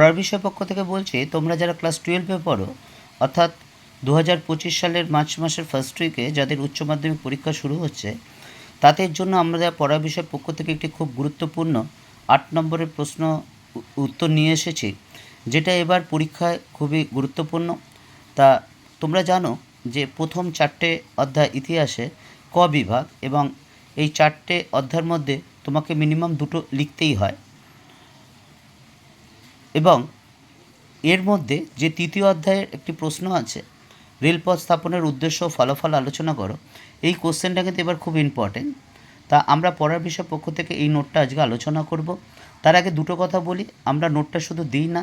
পড়ার বিষয় পক্ষ থেকে বলছি, তোমরা যারা ক্লাস টুয়েলভে পড়ো, অর্থাৎ দু হাজার পঁচিশ সালের মার্চ মাসের ফার্স্ট উইকে যাদের উচ্চ মাধ্যমিক পরীক্ষা শুরু হচ্ছে, তাদের জন্য আমরা পড়ার বিষয় পক্ষ থেকে একটি খুব গুরুত্বপূর্ণ আট নম্বরের প্রশ্ন উত্তর নিয়ে এসেছি, যেটা এবার পরীক্ষায় খুবই গুরুত্বপূর্ণ। তা তোমরা জানো যে প্রথম চারটে অধ্যায় ইতিহাসে ক বিভাগ এবং এই চারটে অধ্যায়ের মধ্যে তোমাকে মিনিমাম দুটো লিখতেই হয়। এর মধ্যে যে তৃতীয় অধ্যায়ের একটি প্রশ্ন আছে, রেলপথ স্থাপনের উদ্দেশ্য ও ফলাফল আলোচনা করো, এই কোশ্চেনটা কিন্তু এবার খুব ইম্পর্টেন্ট তা আমরা পড়ার বিষয় পক্ষ থেকে এই নোটটা আজকে আলোচনা করব। তার আগে দুটো কথা বলি, আমরা নোটটা শুধু দিই না,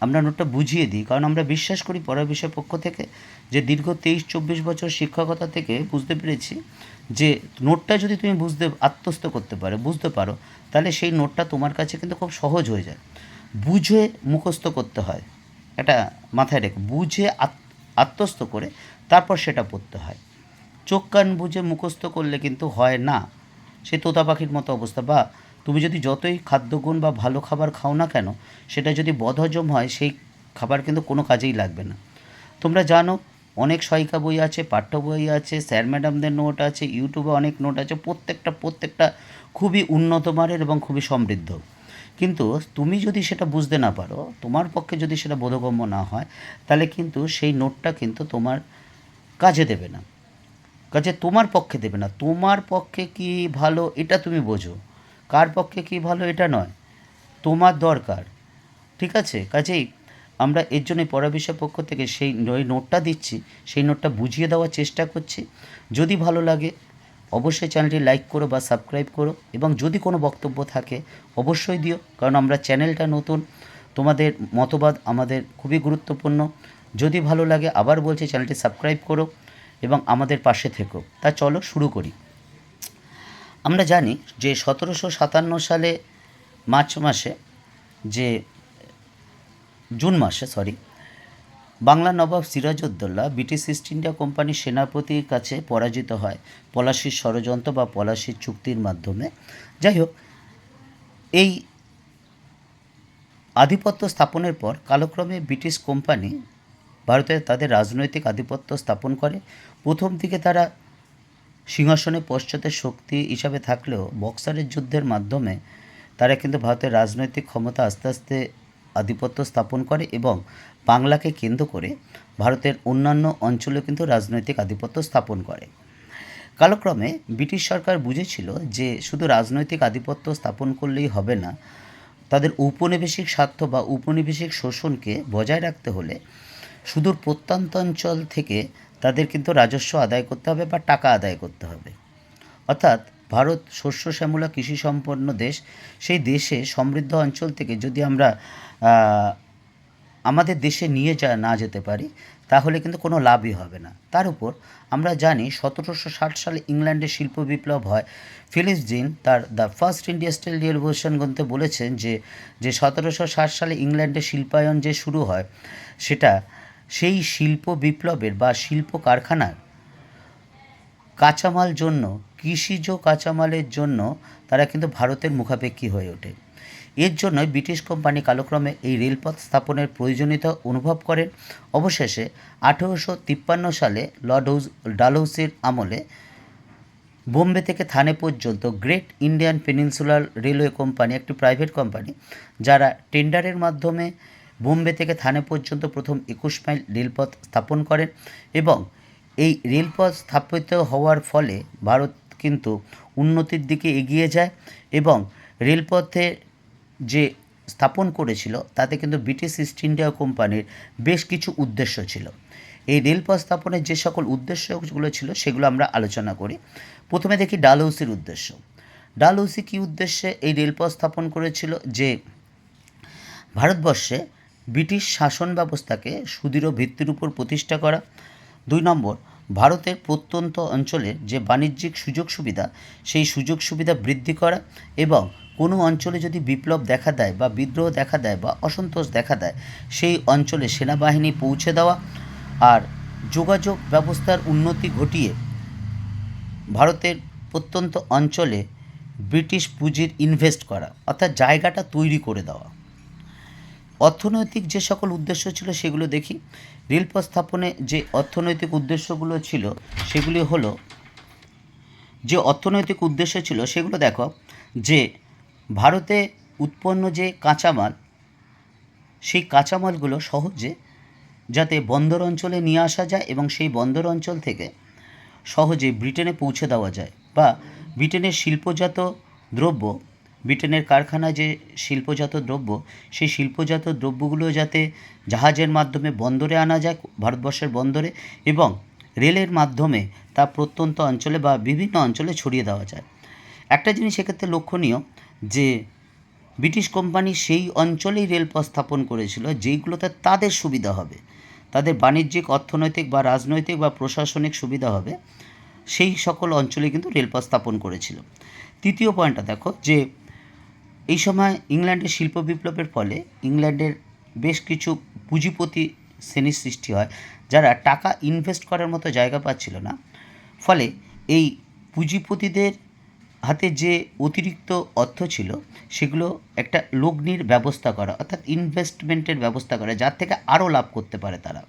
আমরা নোটটা বুঝিয়ে দিই। কারণ আমরা বিশ্বাস করি পড়ার বিষয় পক্ষ থেকে যে দীর্ঘ তেইশ চব্বিশ বছর শিক্ষকতা থেকে বুঝতে পেরেছি যে নোটটা যদি তুমি বুঝতে, আত্মস্থ করতে পারো, বুঝতে পারো, তাহলে সেই নোটটা তোমার কাছে কিন্তু খুব সহজ হয়ে যায়। বুঝে মুখস্থ করতে হয়। এটা মাথায় রেখে। বুঝে আত- আত্মস্থ করে তারপর সেটা পড়তে হয়। চোখ কান বুঝে মুখস্থ করলে কিন্তু হয় না। সে তোতা পাখির মতো অবস্থা। বা তুমি যদি যতই খাদ্যগুণ বা ভালো খাবার খাও না কেন, সেটা যদি বদহজম হয়, সেই খাবার কিন্তু কোনো কাজেই লাগবে না। তোমরা জানো, অনেক সহায়িকা বই আছে, পাঠ্য বই আছে, স্যার ম্যাডামদের নোট আছে, ইউটিউবে অনেক নোট আছে। প্রত্যেকটা প্রত্যেকটা খুবই উন্নত মানের এবং খুবই সমৃদ্ধ। কিন্তু তুমি যদি সেটা বুঝতে না পারো, তোমার পক্ষে যদি সেটা বোধগম্য না হয়, তাহলে কিন্তু সেই নোটটা কিন্তু তোমার কাজে দেবে না। কাজে তোমার পক্ষে দেবে না। তোমার পক্ষে কি ভালো এটা তুমি বোঝো। কার পক্ষে কি ভালো এটা নয়। তোমার দরকার। ঠিক আছে? কাজেই আমরা এর জন্য পড়া বিষয় পক্ষ থেকে সেই নোটটা দিচ্ছি, সেই নোটটা বুঝিয়ে দেওয়ার চেষ্টা করছি। যদি ভালো লাগে অবশ্যই চ্যানেলটি লাইক করো বা সাবস্ক্রাইব করো এবং যদি কোনো বক্তব্য থাকে, অবশ্যই দিও। কারণ আমরা চ্যানেলটা নতুন, তোমাদের মতবাদ আমাদের খুবই গুরুত্বপূর্ণ। যদি ভালো লাগে আবার বলছি চ্যানেলটি সাবস্ক্রাইব করো এবং আমাদের পাশে থেকো। তা চলো শুরু করি। আমরা জানি যে সতেরোশো সাতান্ন সালে মার্চ মাসে, যে জুন মাসে sorry Bangla Nawab Sirajuddaulah British East India কোম্পানির সেনাপতির কাছে পরাজিত হয় পলাশির ষড়যন্ত্র বা পলাশির চুক্তির মাধ্যমে। যাই হোক, এই আধিপত্য স্থাপনের পর কালক্রমে ব্রিটিশ কোম্পানি ভারতে তাদের রাজনৈতিক আধিপত্য স্থাপন করে। প্রথম দিকে তারা সিংহাসনে পশ্চাতে শক্তি হিসাবে থাকলেও বক্সারের যুদ্ধের মাধ্যমে তারা কিন্তু ভারতের রাজনৈতিক ক্ষমতা আস্তে আস্তে আধিপত্য স্থাপন করে এবং বাংলাকে কেন্দ্র করে ভারতের অন্যান্য অঞ্চলেও কিন্তু রাজনৈতিক আধিপত্য স্থাপন করে। কালক্রমে ব্রিটিশ সরকার বুঝেছিল যে শুধু রাজনৈতিক আধিপত্য স্থাপন করলেই হবে না, তাদের ঔপনিবেশিক স্বার্থ বা ঔপনিবেশিক শোষণকে বজায় রাখতে হলে সুদূর প্রত্যন্ত অঞ্চল থেকে তাদের কিন্তু রাজস্ব আদায় করতে হবে বা টাকা আদায় করতে হবে। অর্থাৎ ভারত শস্য শ্যামলা কৃষি সম্পন্ন দেশ, সেই দেশে সমৃদ্ধ অঞ্চল থেকে যদি আমরা আমাদের দেশে নিয়ে যা, না যেতে পারি, তাহলে কিন্তু কোনো লাভই হবে না। তার উপর আমরা জানি সতেরোশো ষাট সালে ইংল্যান্ডে শিল্প বিপ্লব হয়। ফিলিপস জিন তার দ্য ফার্স্ট ইন্ডাস্ট্রিয়াল রিভলিউশন গ্রন্থে বলেছেন যে যে সতেরোশো ষাট সালে ইংল্যান্ডে শিল্পায়ন যে শুরু হয়, সেটা সেই শিল্প বিপ্লবের বা শিল্প কারখানার কাঁচামাল জন্য, কৃষিজ কাঁচামালের জন্য তারা কিন্তু ভারতের মুখাপেক্ষী হয়ে ওঠে। এর জন্য ব্রিটিশ কোম্পানি কালক্রমে এই রেলপথ স্থাপনের প্রয়োজনীয়তা অনুভব করেন। অবশেষে আঠেরোশো তিপ্পান্ন সালে লর্ড হাউস, ডালহৌসির আমলে বোম্বে থেকে থানে পর্যন্ত great Indian peninsular railway company, একটি প্রাইভেট কোম্পানি, যারা টেন্ডারের মাধ্যমে বোম্বে থেকে থানে পর্যন্ত প্রথম একুশ মাইল রেলপথ স্থাপন করেন এবং এই রেলপথ স্থাপিত হওয়ার ফলে ভারত কিন্তু উন্নতির দিকে এগিয়ে যায় এবং রেলপথে যে স্থাপন করেছিল, তাতে কিন্তু ব্রিটিশ ইস্ট ইন্ডিয়া কোম্পানির বেশ কিছু উদ্দেশ্য ছিল। এই রেলপথ স্থাপনের যে সকল উদ্দেশ্যগুলো ছিল, সেগুলো আমরা আলোচনা করি। প্রথমে দেখি ডালহৌসির উদ্দেশ্য। ডালহৌসি কী উদ্দেশ্যে এই রেলপথ স্থাপন করেছিল? যে ভারতবর্ষে ব্রিটিশ শাসন ব্যবস্থাকে সুদৃঢ় ভিত্তির উপর প্রতিষ্ঠা করা দুই নম্বর, ভারতের প্রত্যন্ত অঞ্চলের যে বাণিজ্যিক সুযোগ সুবিধা, সেই সুযোগ সুবিধা বৃদ্ধি করা এবং কোনো অঞ্চলে যদি বিপ্লব দেখা দেয় বা বিদ্রোহ দেখা দেয় বা অসন্তোষ দেখা দেয়, সেই অঞ্চলে সেনাবাহিনী পৌঁছে দেওয়া আর যোগাযোগ ব্যবস্থার উন্নতি ঘটিয়ে ভারতের প্রত্যন্ত অঞ্চলে ব্রিটিশ পুঁজির ইনভেস্ট করা, অর্থাৎ জায়গাটা তৈরি করে দেওয়া। অর্থনৈতিক যে সকল উদ্দেশ্য ছিল সেগুলো দেখি। রেলপথ স্থাপনে যে অর্থনৈতিক উদ্দেশ্যগুলো ছিল, সেগুলি হলো, যে অর্থনৈতিক উদ্দেশ্য ছিল, সেগুলো দেখো, যে ভারতে উৎপন্ন যে কাঁচামাল, সেই কাঁচামালগুলো সহজে যাতে বন্দর অঞ্চলে নিয়ে আসা যায় এবং সেই বন্দর অঞ্চল থেকে সহজে ব্রিটেনে পৌঁছে দেওয়া যায় বা ব্রিটেনের শিল্পজাত দ্রব্য ব্রিটেনের কারখানায় যে শিল্পজাত দ্রব্য, সেই শিল্পজাত দ্রব্যগুলো যাতে জাহাজের মাধ্যমে বন্দরে আনা যায় ভারতবর্ষের বন্দরে, এবং রেলের মাধ্যমে তা প্রত্যন্ত অঞ্চলে বা বিভিন্ন অঞ্চলে ছড়িয়ে দেওয়া যায়। একটা জিনিস এক্ষেত্রে লক্ষণীয়, যে ব্রিটিশ কোম্পানি সেই অঞ্চলেই রেলপথ স্থাপন করেছিল, যেইগুলোতে তাদের সুবিধা হবে। তাদের বাণিজ্যিক, অর্থনৈতিক বা রাজনৈতিক বা প্রশাসনিক সুবিধা হবে, সেই সকল অঞ্চলে কিন্তু রেলপথ স্থাপন করেছিল। তৃতীয় পয়েন্টটা দেখো, যে এই সময় ইংল্যান্ডের শিল্প বিপ্লবের ফলে ইংল্যান্ডের বেশ কিছু পুঁজিপতি শ্রেণির সৃষ্টি হয়, যারা টাকা ইনভেস্ট করার মতো জায়গা পাচ্ছিল না। ফলে এই পুঁজিপতিদের হাতে যে অতিরিক্ত অর্থ ছিল, সেগুলো একটা লগ্নির ব্যবস্থা করা, অর্থাৎ ইনভেস্টমেন্টের ব্যবস্থা করা, যার থেকে আরও লাভ করতে পারে তারা।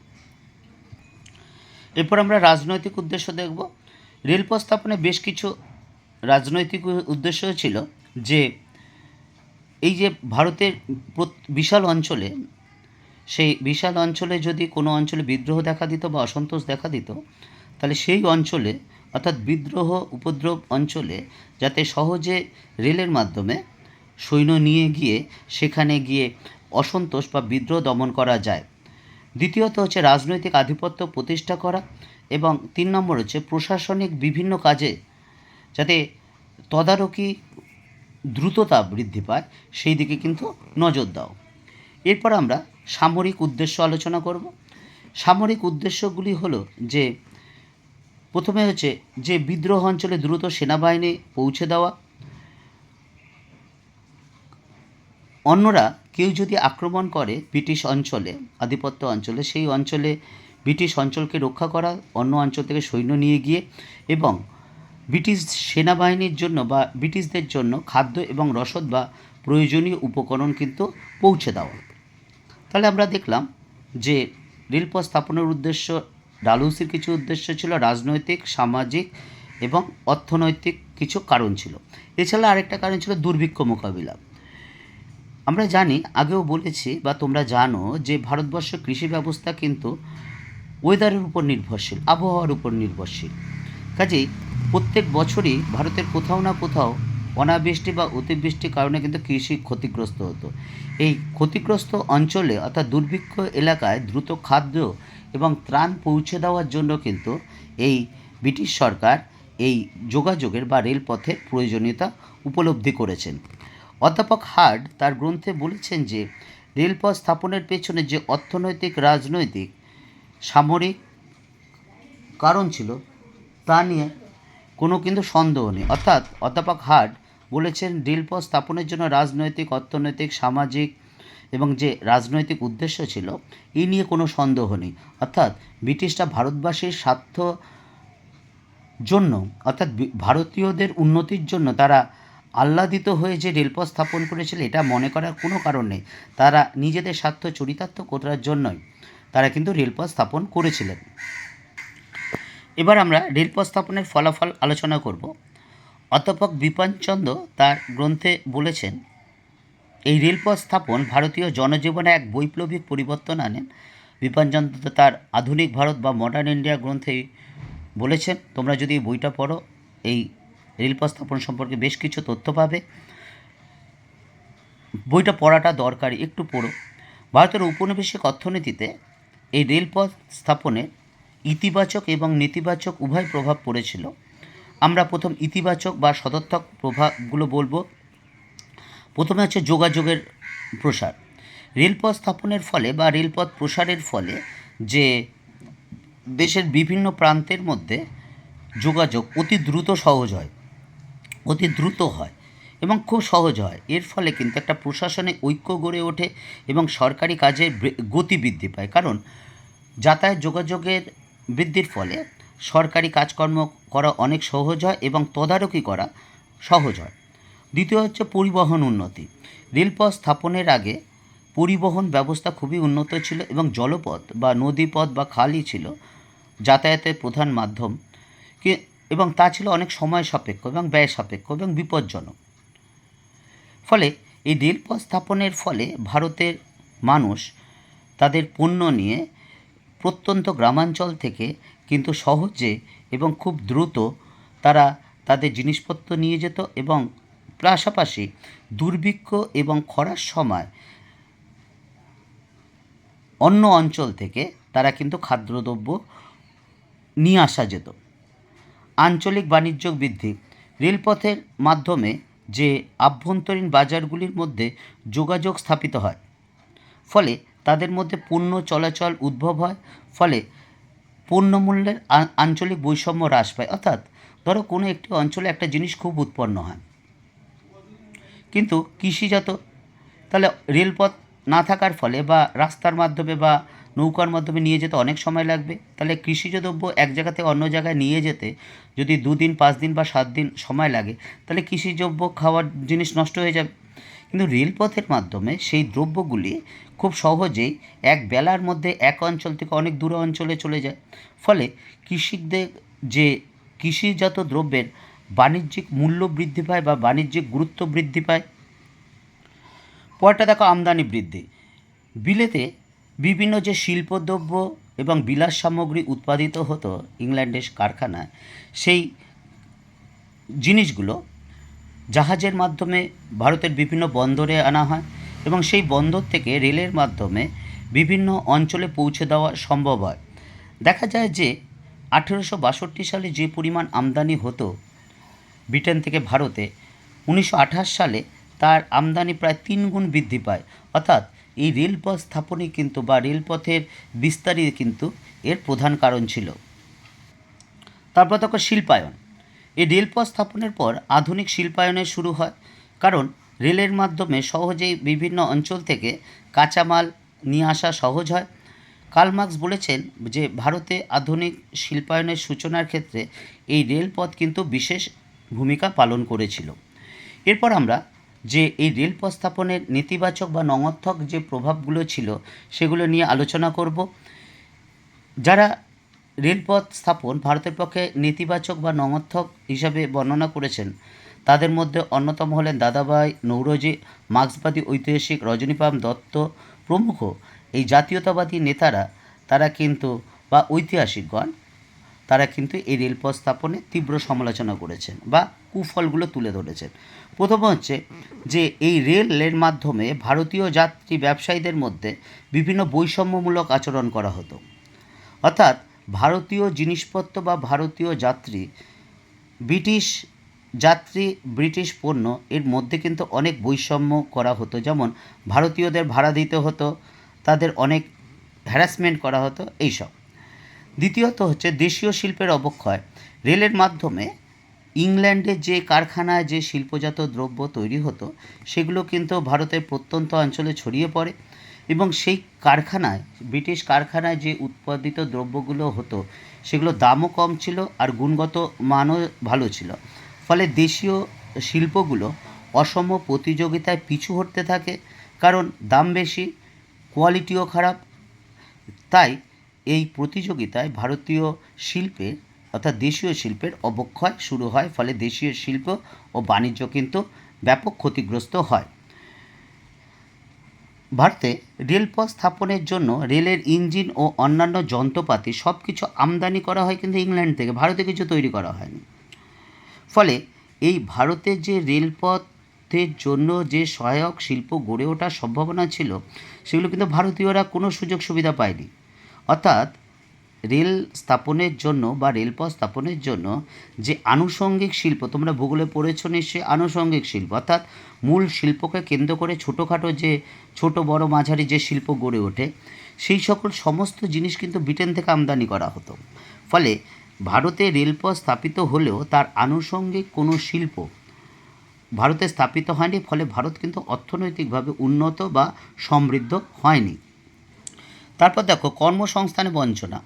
এরপর আমরা রাজনৈতিক উদ্দেশ্য দেখব। রেলপথ স্থাপনে বেশ কিছু রাজনৈতিক উদ্দেশ্য ছিল যে এই যে ভারতের বিশাল অঞ্চলে, সেই বিশাল অঞ্চলে যদি কোনো অঞ্চলে বিদ্রোহ দেখা দিত বা অসন্তোষ দেখা দিত, তাহলে সেই অঞ্চলে, অর্থাৎ বিদ্রোহ উপদ্রব অঞ্চলে যাতে সহজে রেলের মাধ্যমে সৈন্য নিয়ে গিয়ে সেখানে গিয়ে অসন্তোষ বা বিদ্রোহ দমন করা যায়। দ্বিতীয়ত হচ্ছে রাজনৈতিক আধিপত্য প্রতিষ্ঠা করা এবং তিন নম্বর হচ্ছে প্রশাসনিক বিভিন্ন কাজে যাতে তদারকি দ্রুততা বৃদ্ধি পায়, সেই দিকে কিন্তু নজর দাও। এরপর আমরা সামরিক উদ্দেশ্য আলোচনা করব। সামরিক উদ্দেশ্যগুলি হলো যে, প্রথমে হচ্ছে যে বিদ্রোহ অঞ্চলে দ্রুত সেনাবাহিনী পৌঁছে দেওয়া। অন্যরা কেউ যদি আক্রমণ করে ব্রিটিশ অঞ্চলে, আধিপত্য অঞ্চলে, সেই অঞ্চলে ব্রিটিশ অঞ্চলকে রক্ষা করা, অন্য অঞ্চল থেকে সৈন্য নিয়ে গিয়ে এবং ব্রিটিশ সেনাবাহিনীর জন্য বা ব্রিটিশদের জন্য খাদ্য এবং রসদ বা প্রয়োজনীয় উপকরণ কিন্তু পৌঁছে দেওয়া। তাহলে আমরা দেখলাম যে রেলপথ স্থাপনের উদ্দেশ্য, ডালহৌসির কিছু উদ্দেশ্য ছিল, রাজনৈতিক, সামাজিক এবং অর্থনৈতিক কিছু কারণ ছিল। এছাড়া আরেকটা কারণ ছিল দুর্ভিক্ষ মোকাবিলা। আমরা জানি, আগেও বলেছি বা তোমরা জানো যে ভারতবর্ষ কৃষি ব্যবস্থা কিন্তু ওয়েদারের উপর নির্ভরশীল, আবহাওয়ার উপর নির্ভরশীল। কাজেই প্রত্যেক বছরই ভারতের কোথাও না কোথাও অনাবৃষ্টি বা অতিবৃষ্টির কারণে কিন্তু কৃষি ক্ষতিগ্রস্ত হতো। এই ক্ষতিগ্রস্ত অঞ্চলে অর্থাৎ দুর্ভিক্ষ এলাকায় দ্রুত খাদ্য এবং ত্রাণ পৌঁছে দেওয়ার জন্য কিন্তু এই ব্রিটিশ সরকার এই যোগাযোগের বা রেলপথের প্রয়োজনীয়তা উপলব্ধি করেছেন। অধ্যাপক হার্ড তার গ্রন্থে বলেছেন যে, রেলপথ স্থাপনের পেছনে যে অর্থনৈতিক, রাজনৈতিক, সামরিক কারণ ছিল তা নিয়ে কোনো কিন্তু সন্দেহ নেই। অর্থাৎ অধ্যাপক হার্ড বলেছেন রেলপথ স্থাপনের জন্য রাজনৈতিক, অর্থনৈতিক, সামাজিক এবং যে রাজনৈতিক উদ্দেশ্য ছিল এই নিয়ে কোনো সন্দেহ নেই। অর্থাৎ ব্রিটিশরা ভারতবাসীর স্বার্থ জন্য, অর্থাৎ ভারতীয়দের উন্নতির জন্য তারা আহ্লাদিত হয়ে যে রেলপথ স্থাপন করেছিল, এটা মনে করার কোনো কারণ নেই। তারা নিজেদের স্বার্থ চরিতার্থ করার জন্যই তারা কিন্তু রেলপথ স্থাপন করেছিলেন। এবার আমরা রেলপথ স্থাপনের ফলাফল আলোচনা করব। অধ্যাপক বিপানচন্দ্র তার গ্রন্থে বলেছেন, এই রেলপথ স্থাপন ভারতীয় জনজীবনে এক বৈপ্লবিক পরিবর্তন আনেন বিপানচন্দ্র তার আধুনিক ভারত বা মডার্ন ইন্ডিয়া গ্রন্থে বলেছেন, তোমরা যদি এই বইটা পড়ো, এই রেলপথ স্থাপন সম্পর্কে বেশ কিছু তথ্য পাবে। বইটা পড়াটা দরকারি, একটু পড়ো। ভারতের ঔপনিবেশিক অর্থনীতিতে এই রেলপথ স্থাপনের ইতিবাচক এবং নেতিবাচক উভয় প্রভাব পড়েছিল। আমরা প্রথম ইতিবাচক বা সদর্থক প্রভাবগুলো বলব। প্রথমে হচ্ছে যোগাযোগের প্রসার। রেলপথ স্থাপনের ফলে বা রেলপথ প্রসারের ফলে যে দেশের বিভিন্ন প্রান্তের মধ্যে যোগাযোগ অতি দ্রুত সহজ হয়, অতি দ্রুত হয় এবং খুব সহজ হয়। এর ফলে কিন্তু একটা প্রশাসনে ঐক্য গড়ে ওঠে এবং সরকারি কাজে গতি বৃদ্ধি পায়। কারণ যাতায়াত যোগাযোগের বৃদ্ধির ফলে সরকারি কাজকর্ম করা অনেক সহজ হয় এবং তদারকি করা সহজ হয়। দ্বিতীয় হচ্ছে পরিবহন উন্নতি। রেলপথ স্থাপনের আগে পরিবহন ব্যবস্থা খুবই উন্নত ছিল এবং জলপথ বা নদীপথ বা খালই ছিল যাতায়াতের প্রধান মাধ্যম। এবং তা ছিল অনেক সময় সাপেক্ষ এবং ব্যয় সাপেক্ষ এবং বিপজ্জনক। ফলে এই রেলপথ স্থাপনের ফলে ভারতের মানুষ তাদের পণ্য নিয়ে প্রত্যন্ত গ্রামাঞ্চল থেকে কিন্তু সহজে এবং খুব দ্রুত তারা তাদের জিনিসপত্র নিয়ে যেত এবং পাশাপাশি দুর্ভিক্ষ এবং খরার সময় অন্য অঞ্চল থেকে তারা কিন্তু খাদ্যদ্রব্য নিয়ে আসা যেত। আঞ্চলিক বাণিজ্য বৃদ্ধি রেলপথের মাধ্যমে যে আভ্যন্তরীণ বাজারগুলির মধ্যে যোগাযোগ স্থাপিত হয়। ফলে তাদের মধ্যে পণ্য চলাচল উদ্ভব হয়, ফলে পণ্যমূল্যের আঞ্চলিক বৈষম্য হ্রাস পায়। অর্থাৎ ধরো কোনো একটি অঞ্চলে একটা জিনিস খুব উৎপন্ন হয়। কিন্তু কৃষিজাত, তাহলে রেলপথ না থাকার ফলে বা রাস্তার মাধ্যমে বা নৌকার মাধ্যমে নিয়ে যেতে অনেক সময় লাগবে। তাহলে কৃষিজ দ্রব্য এক জায়গা থেকে অন্য জায়গায় নিয়ে যেতে যদি দুদিন পাঁচ দিন বা সাত দিন সময় লাগে, তাহলে কৃষিদ্রব্য খাওয়ার জিনিস নষ্ট হয়ে যাবে। কিন্তু রেলপথের মাধ্যমে সেই দ্রব্যগুলি খুব সহজেই এক বেলার মধ্যে এক অঞ্চল থেকে অনেক দূর অঞ্চলে চলে যায়। ফলে কৃষিকদের যে কৃষিজাত দ্রব্যের বাণিজ্যিক মূল্য বৃদ্ধি পায় বা বাণিজ্যিক গুরুত্ব বৃদ্ধি পায়, পরটা দেখো আমদানি বৃদ্ধি। বিলেতে বিভিন্ন যে শিল্পদ্রব্য এবং বিলাস সামগ্রী উৎপাদিত হতো ইংল্যান্ডের কারখানায়, সেই জিনিসগুলো জাহাজের মাধ্যমে ভারতের বিভিন্ন বন্দরে আনা হয়। এবং সেই বন্দর থেকে রেলের মাধ্যমে বিভিন্ন অঞ্চলে পৌঁছে দেওয়া সম্ভব হয়। দেখা যায় যে আঠেরোশো বাষট্টি সালে যে পরিমাণ আমদানি হতো ব্রিটেন থেকে ভারতে, উনিশশো আঠাশ সালে তার আমদানি প্রায় তিন গুণ বৃদ্ধি পায়। অর্থাৎ এই রেলপথ স্থাপনই কিন্তু বা রেলপথের বিস্তারই কিন্তু এর প্রধান কারণ ছিল। তারপর দেখো শিল্পায়ন। এই রেলপথ স্থাপনের পর আধুনিক শিল্পায়নের শুরু হয়। কারণ রেলের মাধ্যমে সহজেই বিভিন্ন অঞ্চল থেকে কাঁচামাল নিয়ে আসা সহজ হয়। কার্ল মার্কস বলেছেন যে, ভারতে আধুনিক শিল্পায়নের সূচনার ক্ষেত্রে এই রেলপথ কিন্তু বিশেষ ভূমিকা পালন করেছিল। এরপর আমরা যে, এই রেলপথ স্থাপনের নেতিবাচক বা নঙর্থক যে প্রভাবগুলো ছিল, সেগুলো নিয়ে আলোচনা করব। যারা রেলপথ স্থাপন ভারতের পক্ষে নেতিবাচক বা নঙর্থক হিসাবে বর্ণনা করেছেন তাদের মধ্যে অন্যতম হলেন দাদাভাই নৌরজি, মার্ক্সবাদী ঐতিহাসিক রজনীপাম দত্ত প্রমুখ। এই জাতীয়তাবাদী নেতারা, তারা কিন্তু, বা ঐতিহাসিকগণ, তারা কিন্তু এই রেলপথ স্থাপনে তীব্র সমালোচনা করেছেন বা কুফলগুলো তুলে ধরেছেন। প্রথম হচ্ছে যে, এই রেলের মাধ্যমে ভারতীয় যাত্রী ব্যবসায়ীদের মধ্যে বিভিন্ন বৈষম্যমূলক আচরণ করা হতো। অর্থাৎ ভারতীয় জিনিসপত্র বা ভারতীয় যাত্রী, ব্রিটিশ যাত্রী ব্রিটিশ পণ্য, এর মধ্যে কিন্তু অনেক বৈষম্য করা হতো। যেমন, ভারতীয়দের ভাড়া দিতে হতো, তাদের অনেক হ্যারাসমেন্ট করা হতো, এইসব। দ্বিতীয়ত হচ্ছে দেশীয় শিল্পের অবক্ষয়। রেলের মাধ্যমে ইংল্যান্ডের যে কারখানায় যে শিল্পজাত দ্রব্য তৈরি হতো, সেগুলো কিন্তু ভারতের প্রত্যন্ত অঞ্চলে ছড়িয়ে পড়ে এবং সেই কারখানায়, ব্রিটিশ কারখানায় যে উৎপাদিত দ্রব্যগুলো হতো সেগুলো দামও কম ছিল আর গুণগত মানও ভালো ছিল। ফলে দেশীয় শিল্পগুলো অসম প্রতিযোগিতায় পিছু হটতে থাকে, কারণ দাম বেশি কোয়ালিটিও খারাপ। তাই এই প্রতিযোগিতায় ভারতীয় শিল্পে অর্থাৎ দেশীয় শিল্পের অবক্ষয় শুরু হয়, ফলে দেশীয় শিল্প ও বাণিজ্য কিন্তু ব্যাপক ক্ষতিগ্রস্ত হয়। ভারতে রেলপথ স্থাপনের জন্য রেলের ইঞ্জিন ও অন্যান্য যন্ত্রপাতি সব কিছু আমদানি করা হয় কিন্তু ইংল্যান্ড থেকে, ভারতে কিছু তৈরি করা হয়নি। ফলে এই ভারতের যে রেলপথের জন্য যে সহায়ক শিল্প গড়ে ওঠার সম্ভাবনা ছিল, সেগুলো কিন্তু ভারতীয়রা কোনো সুযোগ সুবিধা পায়নি। অর্থাৎ রেল স্থাপনের জন্য বা রেলপথ স্থাপনের জন্য যে আনুষঙ্গিক শিল্প, তোমরা ভূগোলে পড়েছো নিশ্চয়ই আনুষঙ্গিক শিল্প, অর্থাৎ মূল শিল্পকে কেন্দ্র করে ছোটোখাটো যে ছোট বড় মাঝারি যে শিল্প গড়ে ওঠে, সেই সকল সমস্ত জিনিস কিন্তু ব্রিটেন থেকে আমদানি করা হতো। ফলে ভারতে রেলপথ স্থাপিত হলেও তার আনুষঙ্গিক কোনো শিল্প ভারতে স্থাপিত হয়নি, ফলে ভারত কিন্তু অর্থনৈতিকভাবে উন্নত বা সমৃদ্ধ হয়নি। তারপর দেখো, কর্মসংস্থানে বঞ্চনা।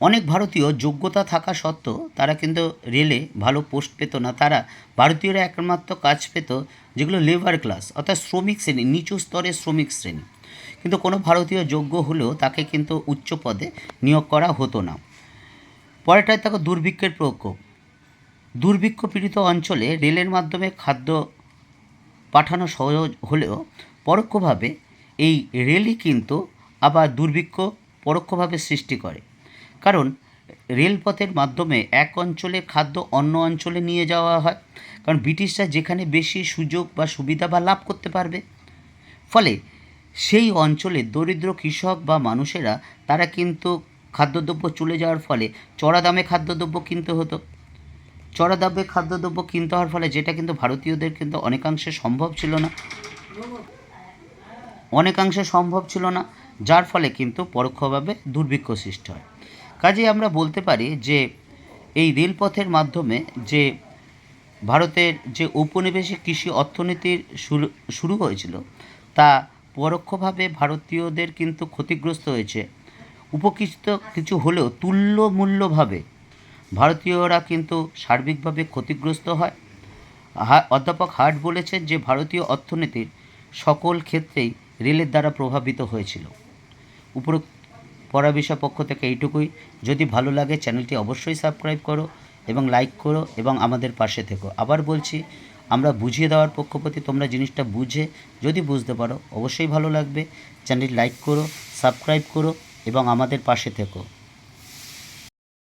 অনেক ভারতীয় যোগ্যতা থাকা সত্ত্বেও তারা কিন্তু রেলে ভালো পোস্ট পেত না। তারা ভারতীয়রা একমাত্র কাজ পেত, যেগুলো লেবার ক্লাস, অর্থাৎ শ্রমিক শ্রেণি, নিচু স্তরের শ্রমিক শ্রেণি। কিন্তু কোনো ভারতীয় যোগ্য হলেও তাকে কিন্তু উচ্চ পদে নিয়োগ করা হতো না। পরেরটায় থাকো দুর্ভিক্ষের প্রকোপ দুর্ভিক্ষ পীড়িত অঞ্চলে রেলের মাধ্যমে খাদ্য পাঠানো সহজ হলেও পরোক্ষভাবে এই রেলই কিন্তু আবার দুর্ভিক্ষ পরোক্ষভাবে সৃষ্টি করে। কারণ রেলপথের মাধ্যমে এক অঞ্চলে খাদ্য অন্য অঞ্চলে নিয়ে যাওয়া হয়। কারণ ব্রিটিশরা যেখানে বেশি সুযোগ বা সুবিধা বা লাভ করতে পারবে। ফলে সেই অঞ্চলে দরিদ্র কৃষক বা মানুষেরা তারা কিন্তু খাদ্যদ্রব্য চলে যাওয়ার ফলে চড়া দামে খাদ্যদ্রব্য কিনতে হতো। চড়া দামে খাদ্যদ্রব্য কিনতে হওয়ার ফলে যেটা কিন্তু ভারতীয়দের কিন্তু অনেকাংশে সম্ভব ছিল না। অনেকাংশে সম্ভব ছিল না, যার ফলে কিন্তু পরোক্ষভাবে দুর্ভিক্ষ সৃষ্টি হয়। কাজেই আমরা বলতে পারি যে, এই রেলপথের মাধ্যমে যে ভারতের যে ঔপনিবেশিক কৃষি অর্থনীতির শুরু শুরু হয়েছিল, তা পরোক্ষভাবে ভারতীয়দের কিন্তু ক্ষতিগ্রস্ত হয়েছে। উপকৃত কিছু হলেও তুল্যমূল্যভাবে ভারতীয়রা কিন্তু সার্বিকভাবে ক্ষতিগ্রস্ত হয়। অধ্যাপক হার্ট বলেছেন যে ভারতীয় অর্থনীতির সকল ক্ষেত্রেই রেলের দ্বারা প্রভাবিত হয়েছিল। উপর পড়া বিষয় পক্ষ থেকে এইটুকুই। যদি ভালো লাগে চ্যানেলটি অবশ্যই সাবস্ক্রাইব করো এবং লাইক করো এবং আমাদের পাশে থেকো। আবার বলছি, আমরা বুঝিয়ে দেওয়ার পক্ষপাতি তোমরা জিনিসটা বুঝে যদি বুঝতে পারো, অবশ্যই ভালো লাগবে। চ্যানেলটি লাইক করো, সাবস্ক্রাইব করো। এবং আমাদের পাশে থেকো।